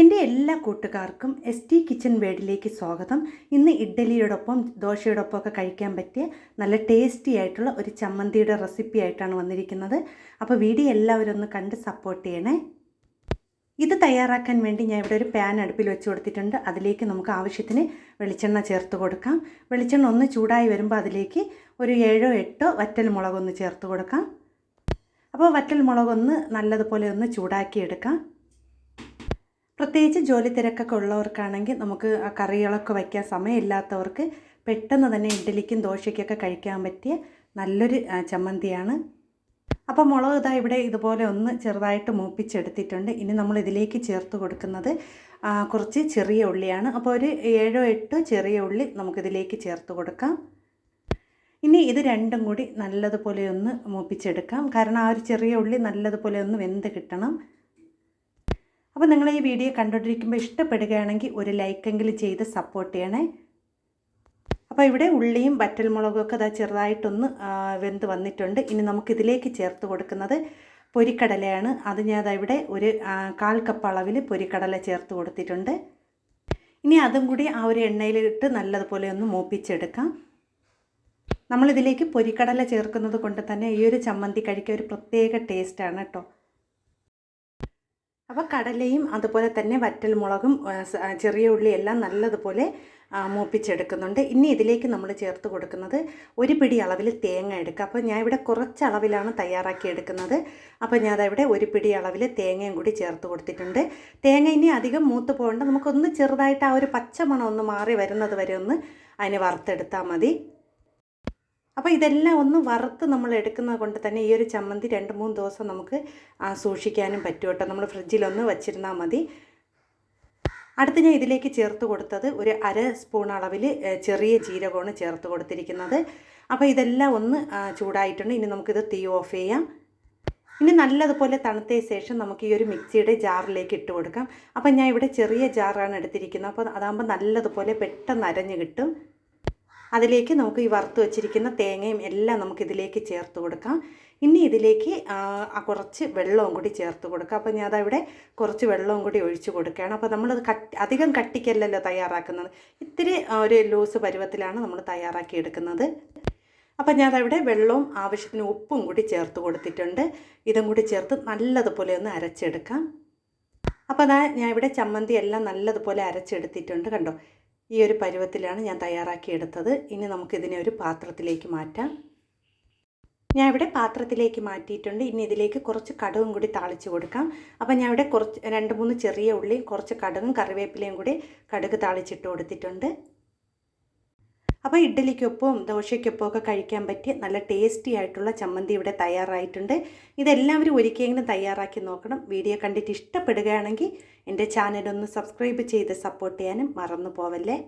എന്റെ എല്ലാ കൂട്ടുകാർക്കും എസ് ടി കിച്ചൺ വേഡിലേക്ക് സ്വാഗതം. ഇന്ന് ഇഡ്ഡലിയോടൊപ്പം ദോശയോടൊപ്പം ഒക്കെ കഴിക്കാൻ പറ്റിയ നല്ല ടേസ്റ്റി ആയിട്ടുള്ള ഒരു ചമ്മന്തിയുടെ റെസിപ്പി ആയിട്ടാണ് വന്നിരിക്കുന്നത്. അപ്പോൾ വീഡിയോ എല്ലാവരും ഒന്ന് കണ്ട് സപ്പോർട്ട് ചെയ്യണേ. ഇത് തയ്യാറാക്കാൻ വേണ്ടി ഞാൻ ഇവിടെ ഒരു പാൻ അടുപ്പിൽ വെച്ച് കൊടുത്തിട്ടുണ്ട്. അതിലേക്ക് നമുക്ക് ആവശ്യത്തിന് വെളിച്ചെണ്ണ ചേർത്ത് കൊടുക്കാം. വെളിച്ചെണ്ണ ഒന്ന് ചൂടായി വരുമ്പോൾ അതിലേക്ക് ഒരു ഏഴോ എട്ടോ വറ്റൽ മുളകൊന്ന് ചേർത്ത് കൊടുക്കാം. അപ്പോൾ വറ്റൽ മുളകൊന്ന് നല്ലതുപോലെ ഒന്ന് ചൂടാക്കി എടുക്കാം പ്രത്യേകിച്ച് ജോലി തിരക്കൊക്കെ ഉള്ളവർക്കാണെങ്കിൽ നമുക്ക് ആ കറികളൊക്കെ വയ്ക്കാൻ സമയമില്ലാത്തവർക്ക് പെട്ടെന്ന് തന്നെ ഇഡ്ഡലിക്കും ദോശയ്ക്കൊക്കെ കഴിക്കാൻ പറ്റിയ നല്ലൊരു ചമ്മന്തിയാണ്. അപ്പോൾ മുളക് ഇതാ ഇവിടെ ഇതുപോലെ ഒന്ന് ചെറുതായിട്ട് മൂപ്പിച്ചെടുത്തിട്ടുണ്ട്. ഇനി നമ്മൾ ഇതിലേക്ക് ചേർത്ത് കൊടുക്കുന്നത് കുറച്ച് ചെറിയ ഉള്ളിയാണ്. അപ്പോൾ ഒരു ഏഴോ എട്ടോ ചെറിയ ഉള്ളി നമുക്കിതിലേക്ക് ചേർത്ത് കൊടുക്കാം. ഇനി ഇത് രണ്ടും കൂടി നല്ലതുപോലെ ഒന്ന് മൂപ്പിച്ചെടുക്കാം. കാരണം ആ ഒരു ചെറിയ ഉള്ളി നല്ലതുപോലെ ഒന്ന് വെന്ത് കിട്ടണം. അപ്പോൾ നിങ്ങൾ ഈ വീഡിയോ കണ്ടുകൊണ്ടിരിക്കുമ്പോൾ ഇഷ്ടപ്പെടുകയാണെങ്കിൽ ഒരു ലൈക്കെങ്കിലും ചെയ്ത് സപ്പോർട്ട് ചെയ്യണേ. അപ്പോൾ ഇവിടെ ഉള്ളിയും വറ്റൽമുളകും ഒക്കെ അതാ ചെറുതായിട്ടൊന്ന് വെന്ത് വന്നിട്ടുണ്ട്. ഇനി നമുക്കിതിലേക്ക് ചേർത്ത് കൊടുക്കുന്നത് പൊരിക്കടലയാണ്. അത് ഞാൻ ഇവിടെ ഒരു കാൽ കപ്പ് അളവിൽ പൊരിക്കടല ചേർത്ത് കൊടുത്തിട്ടുണ്ട്. ഇനി അതും കൂടി ആ ഒരു എണ്ണയിലിട്ട് നല്ലതുപോലെ ഒന്ന് മൂപ്പിച്ചെടുക്കാം. നമ്മളിതിലേക്ക് പൊരിക്കടല ചേർക്കുന്നത് കൊണ്ട് തന്നെ ഈ ഒരു ചമ്മന്തി കഴിക്കാൻ ഒരു പ്രത്യേക ടേസ്റ്റാണ് കേട്ടോ. അപ്പോൾ കടലയും അതുപോലെ തന്നെ വറ്റൽമുളകും മുളകും ചെറിയ ഉള്ളി എല്ലാം നല്ലതുപോലെ മൂപ്പിച്ചെടുക്കുന്നുണ്ട്. ഇനി ഇതിലേക്ക് നമ്മൾ ചേർത്ത് കൊടുക്കുന്നത് ഒരു പിടി അളവിൽ തേങ്ങ എടുക്കുക. അപ്പോൾ ഞാൻ ഇവിടെ കുറച്ച് അളവിലാണ് തയ്യാറാക്കി എടുക്കുന്നത്. അപ്പോൾ ഞാൻ അതവിടെ ഒരു പിടി അളവിൽ തേങ്ങയും കൂടി ചേർത്ത് കൊടുത്തിട്ടുണ്ട്. തേങ്ങ ഇനി അധികം മൂത്ത് പോകേണ്ട. നമുക്കൊന്ന് ചെറുതായിട്ട് ആ ഒരു പച്ചമണം ഒന്ന് മാറി വരുന്നത് വരെ ഒന്ന് അതിനെ വറുത്തെടുത്താൽ മതി. അപ്പോൾ ഇതെല്ലാം ഒന്ന് വറുത്ത് നമ്മൾ എടുക്കുന്നത് കൊണ്ട് തന്നെ ഈ ഒരു ചമ്മന്തി രണ്ട് മൂന്ന് ദിവസം നമുക്ക് സൂക്ഷിക്കാനും പറ്റും കേട്ടോ. നമ്മൾ ഫ്രിഡ്ജിലൊന്ന് വച്ചിരുന്നാൽ മതി. അടുത്ത് ഞാൻ ഇതിലേക്ക് ചേർത്ത് കൊടുത്തത് ഒരു അര സ്പൂൺ അളവിൽ ചെറിയ ജീരകമാണ് ചേർത്ത് കൊടുത്തിരിക്കുന്നത്. അപ്പോൾ ഇതെല്ലാം ഒന്ന് ചൂടായിട്ടുണ്ട്. ഇനി നമുക്കിത് തീ ഓഫ് ചെയ്യാം. ഇനി നല്ലതുപോലെ തണുത്ത ശേഷം നമുക്ക് ഈ ഒരു മിക്സിയുടെ ജാറിലേക്ക് ഇട്ട് കൊടുക്കാം. അപ്പം ഞാൻ ഇവിടെ ചെറിയ ജാറാണ് എടുത്തിരിക്കുന്നത്. അപ്പോൾ അതാകുമ്പോൾ നല്ലതുപോലെ പെട്ടെന്ന് അരഞ്ഞ് കിട്ടും. അതിലേക്ക് നമുക്ക് ഈ വറുത്ത് വെച്ചിരിക്കുന്ന തേങ്ങയും എല്ലാം നമുക്ക് ഇതിലേക്ക് ചേർത്ത് കൊടുക്കാം. ഇനി ഇതിലേക്ക് കുറച്ച് വെള്ളവും കൂടി ചേർത്ത് കൊടുക്കാം. അപ്പോൾ ഞാൻ അതവിടെ കുറച്ച് വെള്ളവും കൂടി ഒഴിച്ച് കൊടുക്കുകയാണ്. അപ്പോൾ നമ്മളത് കട്ടി അധികം കട്ടിക്കല്ലല്ലോ തയ്യാറാക്കുന്നത്. ഇത്തിരി ഒരു ലൂസ് പരുവത്തിലാണ് നമ്മൾ തയ്യാറാക്കി എടുക്കുന്നത്. ഞാൻ അവിടെ വെള്ളവും ആവശ്യത്തിന് ഉപ്പും കൂടി ചേർത്ത് കൊടുത്തിട്ടുണ്ട്. ഇതും കൂടി ചേർത്ത് നല്ലതുപോലെ ഒന്ന് അരച്ചെടുക്കാം. അപ്പോൾ അതാ ഞാൻ ഇവിടെ ചമ്മന്തി എല്ലാം നല്ലതുപോലെ അരച്ചെടുത്തിട്ടുണ്ട് കണ്ടോ? ഈ ഒരു പരുവത്തിലാണ് ഞാൻ തയ്യാറാക്കി എടുത്തത്. ഇനി നമുക്കിതിനെ ഒരു പാത്രത്തിലേക്ക് മാറ്റാം. ഞാൻ ഇവിടെ പാത്രത്തിലേക്ക് മാറ്റിയിട്ടുണ്ട്. ഇനി ഇതിലേക്ക് കുറച്ച് കടുകും കൂടി താളിച്ച് കൊടുക്കാം. അപ്പം ഞാൻ ഇവിടെ കുറച്ച് രണ്ട് മൂന്ന് ചെറിയ ഉള്ളിയും കുറച്ച് കടുകും കറിവേപ്പിലയും കൂടി കടുക് താളിച്ചിട്ട് കൊടുത്തിട്ടുണ്ട്. അപ്പോൾ ഇഡ്ഡലിക്കൊപ്പം ദോശയ്ക്കൊപ്പം ഒക്കെ കഴിക്കാൻ പറ്റിയ നല്ല ടേസ്റ്റി ആയിട്ടുള്ള ചമ്മന്തി ഇവിടെ തയ്യാറായിട്ടുണ്ട്. ഇതെല്ലാവരും ഒരിക്കലെങ്കിലും തയ്യാറാക്കി നോക്കണം. വീഡിയോ കണ്ടിട്ട് ഇഷ്ടപ്പെടുകയാണെങ്കിൽ എന്റെ ചാനലൊന്ന് സബ്സ്ക്രൈബ് ചെയ്ത് സപ്പോർട്ട് ചെയ്യാനും മറന്നു പോവല്ലേ?